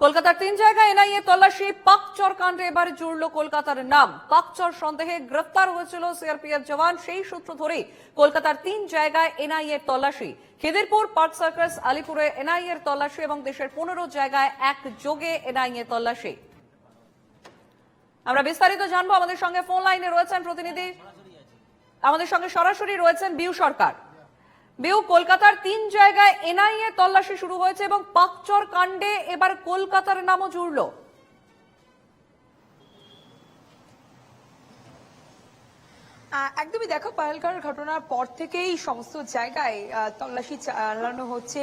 কলকাতার তিন জায়গায় এনআইএ তল্লাশি, পাকচর কাণ্ডে এবার জুড়ল কলকাতার নাম। পাকচর সন্দেহে গ্রেফতার হয়েছিল সিআরপিএফ জওয়ান, সেই সূত্র ধরেই কলকাতার তিন জায়গায় এনআইএ তল্লাশি। খিদিরপুর, পার্ক সার্কাস, আলিপুরে এনআইএ তল্লাশি এবং দেশের পনেরো জায়গায় এক যোগে এনআইএ তল্লাশি। আমরা বিস্তারিত জানব। আমাদের সঙ্গে ফোন লাইনে রয়েছেন প্রতিনিধি। আমাদের সঙ্গে সরাসরি রয়েছেন বিউ সরকার। বিউ কলকাতার তিন জায়গায় এনআইএ তল্লাশি শুরু হয়েছে এবং পাকচর কাণ্ডে এবার কলকাতার নামও জুড়ল। একদমই দেখো পাহেলগাঁওয়ের ঘটনার পর থেকেই সমস্ত জায়গায় তল্লাশি চালানো হচ্ছে।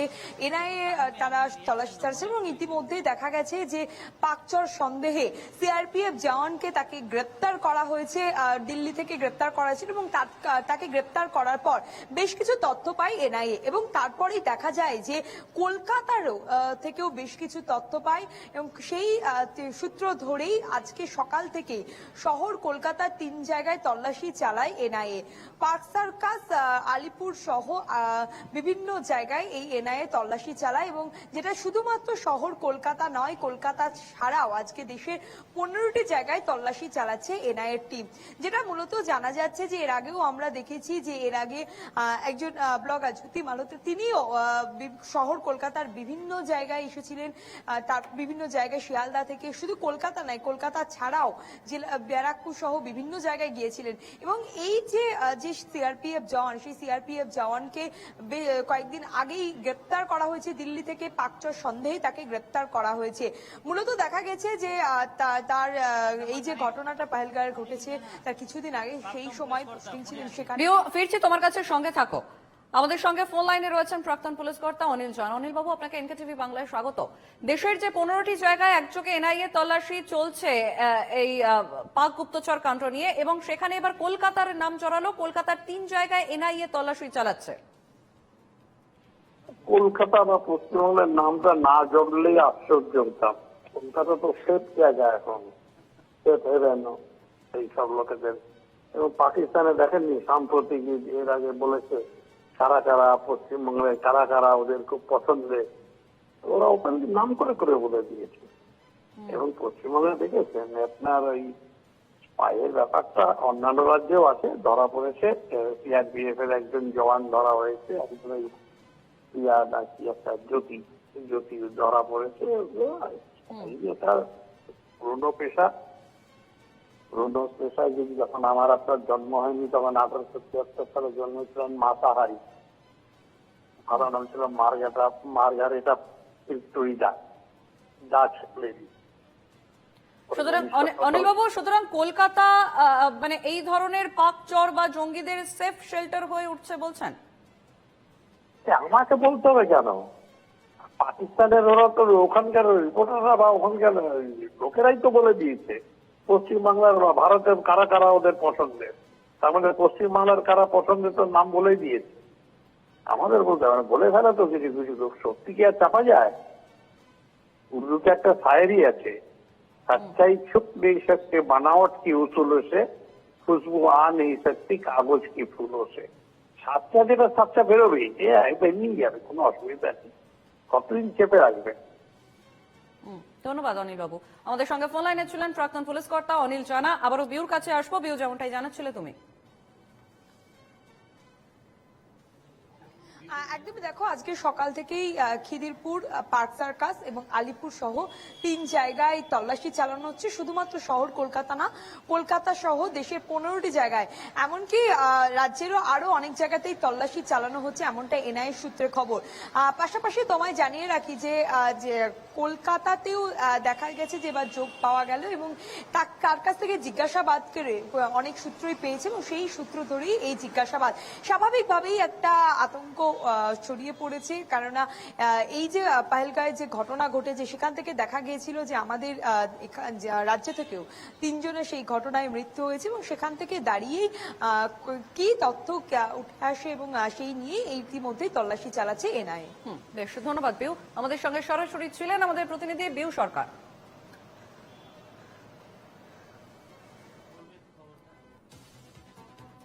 এনআইএ তারা তল্লাশি চালাচ্ছে এবং ইতিমধ্যে দেখা গেছে যে পাকচর সন্দেহে সিআরপিএফ জওয়ানকে তাকে গ্রেপ্তার করা হয়েছে দিল্লি থেকে গ্রেপ্তার করা হয়েছিল এবং তাকে গ্রেপ্তার করার পর বেশ কিছু তথ্য পায় এনআইএ এবং তারপরেই দেখা যায় যে কলকাতারও থেকেও বেশ কিছু তথ্য পায় এবং সেই সূত্র ধরেই আজকে সকাল থেকে শহর কলকাতার তিন জায়গায় তল্লাশি চালায়। এনআইএ। পার্ক সার্কাস আলিপুর সহ বিভিন্ন জায়গায় এই এনআইএ তল্লাশি চালায় এবং যেটা শুধুমাত্র শহর কলকাতা নয়, কলকাতা ছাড়াও আজকে দেশের পনেরোটি জায়গায় তল্লাশি চালাচ্ছে এনআইএর টিম যেটা মূলত জানা যাচ্ছে যে এর আগেও আমরা দেখেছি যে এর আগে একজন ব্লগার জ্যোতি মালতে, তিনিও শহর কলকাতার বিভিন্ন জায়গায় এসেছিলেন। তার বিভিন্ন জায়গায় শিয়ালদা থেকে, শুধু কলকাতা নয়, কলকাতা ছাড়াও জেলা, ব্যারাকপুর সহ বিভিন্ন জায়গায় গিয়েছিলেন। এবং এই যে যে সিআরপিএফ জওয়ান সেই সিআরপিএফ জওয়ানকে কয়েকদিন আগেই গ্রেপ্তার করা হয়েছে, দিল্লি থেকে পাকচর সন্দেহে তাকে গ্রেপ্তার করা হয়েছে। মূলত দেখা গেছে যে তার এই যে ঘটনাটা পাহেলগাঁওয়ে ঘটেছে, তার কিছুদিন আগে সেই সময় পোস্টিং ছিলেন সেখানে। ফিরছি তোমার কাছে, সঙ্গে থাকো। আমাদের সঙ্গে ফোন লাইনে রয়েছেন প্রাক্তন পুলিশ কর্তা অনিল জন অনিল বাবু, আপনাকে এনকে টিভি বাংলায় স্বাগত। দেশের যে পনেরোটি জায়গায় একযোগে এনআইএ তল্লাশি চলছে এই পাক গুপ্তচর কাণ্ড নিয়ে এবং সেখানে এবার কলকাতার নাম জড়ালো। কলকাতার তিন জায়গায় এনআইএ তল্লাশি চালাচ্ছে। কলকাতা বা পশ্চিমবঙ্গের নামটা না জড়লেই আশ্চর্য হতাম। কলকাতা তো সেফ জায়গা এখন। সেফ হেভেন এই সব লোকেদের। এবং পাকিস্তানে দেখেননি? সাম্প্রতিক এর আগে বলেছে কারা কারা পশ্চিমবঙ্গে কারা কারা ওদের খুব পছন্দের ওরা ওখানে নাম করে করে বলে দিয়েছে। এবং পশ্চিমবঙ্গে দেখেছেন আপনার ওই পায়ের ব্যাপারটা অন্যান্য রাজ্যেও আছে ধরা পড়েছে সিআরপিএফ এর একজন জওয়ান ধরা হয়েছে একজন ওই না কি একটা জ্যোতি জ্যোতি ধরা পড়েছে তার পুরনো পেশা পুরনো পেশায় যদি যখন আমার আপনার জন্ম হয়নি তখন আঠারোশো তিয়াত্তর সালে জন্মেছিলেন মাতাহারি। ভালো নাম ছিল মার্গারেটা ভিক্টোরিয়া ডাচ লেডি। সুতরাং অনি- অনিলবাবু সুতরাং কলকাতা মানে এই ধরনের পাক চর বা জঙ্গিদের সেফ শেল্টার হয়ে উঠছে বলছেন? আমাকে বলতে হবে কেন? পাকিস্তানের ওরা তো ওখানকার রিপোর্টাররা বা ওখানকার লোকেরাই তো বলে দিয়েছে পশ্চিমবাংলার বা ভারতের কারা কারা ওদের পছন্দের। তার মানে পশ্চিমবাংলার কারা পছন্দের তো নাম বলেই দিয়েছে। আমাদের বলতে হবে বলে ফেলা তো কিছু কিছু লোক। সত্যি কি আর চাপা যায়? উর্দুতে একটা শায়েরি আছে। सच्चाई छुप नहीं सकते बनावट की उसूलों से खुशबू आ नहीं सकती कागज की फूलों से সাতটা যেটা সাতটা বেরোবেই যে একবার এমনি যাবে কোনো অসুবিধা নেই কতদিন চেপে রাখবে হুম, ধন্যবাদ অনিল বাবু আমাদের সঙ্গে ফোন লাইনে ছিলেন প্রাক্তন পুলিশ কর্তা অনিল জানা আবারও বিউর কাছে আসবো বিউ যেমনটাই জানাচ্ছিলে তুমি একদমই দেখো, আজকে সকাল থেকেই খিদিরপুর পার্ক সার্কাস এবং আলিপুর সহ তিন জায়গায় তল্লাশি চালানো হচ্ছে। শুধুমাত্র শহর কলকাতা না, কলকাতা সহ দেশের পনেরোটি জায়গায়। এমনকি রাজ্যেরও আরও অনেক জায়গাতেই তল্লাশি চালানো হচ্ছে এমনটা এনআইএ সূত্রে খবর। পাশাপাশি তোমায় জানিয়ে রাখি যে কলকাতাতেও দেখা গেছে যে এবার যোগ পাওয়া গেল এবং তা- কার কাছ থেকে জিজ্ঞাসাবাদ করে, অনেক সূত্রই পেয়েছে এবং সেই সূত্র ধরেই এই জিজ্ঞাসাবাদ স্বাভাবিকভাবেই একটা আতঙ্ক ছড়িয়ে পড়েছে। কেননা এই যে আহ, যে ঘটনা ঘটেছে সেখান থেকে দেখা গিয়েছিল যে আমাদের রাজ্য থেকেও তিনজনের সেই ঘটনায় মৃত্যু হয়েছে এবং সেখান থেকে দাঁড়িয়েই কি তথ্য উঠে আসে এবং সেই নিয়ে ইতিমধ্যেই তল্লাশি চালাচ্ছে এনআইএ বেশ ধন্যবাদ বিউ। আমাদের সঙ্গে সরাসরি ছিলেন আমাদের প্রতিনিধি বিউ সরকার।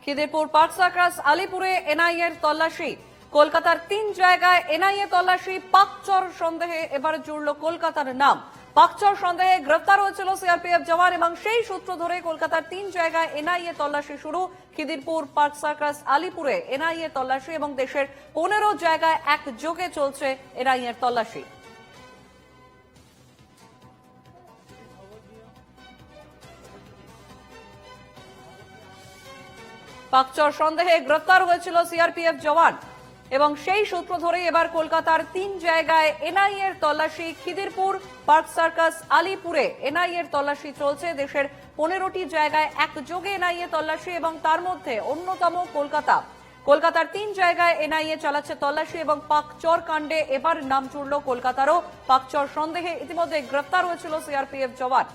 খিদিরপুর পার্ক সার্কাস আলিপুরে এনআইএ এর তল্লাশি। কলকাতার তিন জায়গায় এনআইএ তল্লাশি পাকচর সন্দেহে এবার জুড়ল কলকাতার নাম। পাকচর সন্দেহে গ্রেফতার হয়েছিল সিআরপিএফ জওয়ান এবং সেই সূত্র ধরে কলকাতার তিন জায়গায় এনআইএ তল্লাশি শুরু। খিদিরপুর, পার্ক সার্কাস, আলিপুরে এনআইএ তল্লাশি এবং দেশের পনেরো জায়গায় একযোগে চলছে এনআইএর তল্লাশি। পাকচর সন্দেহে গ্রেফতার হয়েছিল সিআরপিএফ জওয়ান। এবং সেই সূত্র ধরে এবার কলকাতার তিন জায়গায় এনআইএ এর তল্লাশি, খিদিরপুর, পার্ক সার্কাস, আলিপুরে এনআইএ এর তল্লাশি চলছে। দেশের পনেরোটি জায়গায় একযোগে এনআইএ তল্লাশি এবং তার মধ্যে অন্যতম কলকাতা। কলকাতার তিন জায়গায় এনআইএ চালাচ্ছে তল্লাশি এবং পাকচর কাণ্ডে এবার নাম জুড়ল কলকাতারও। পাকচর সন্দেহে ইতিমধ্যে গ্রেফতার হয়েছিল সিআরপিএফ জওয়ান।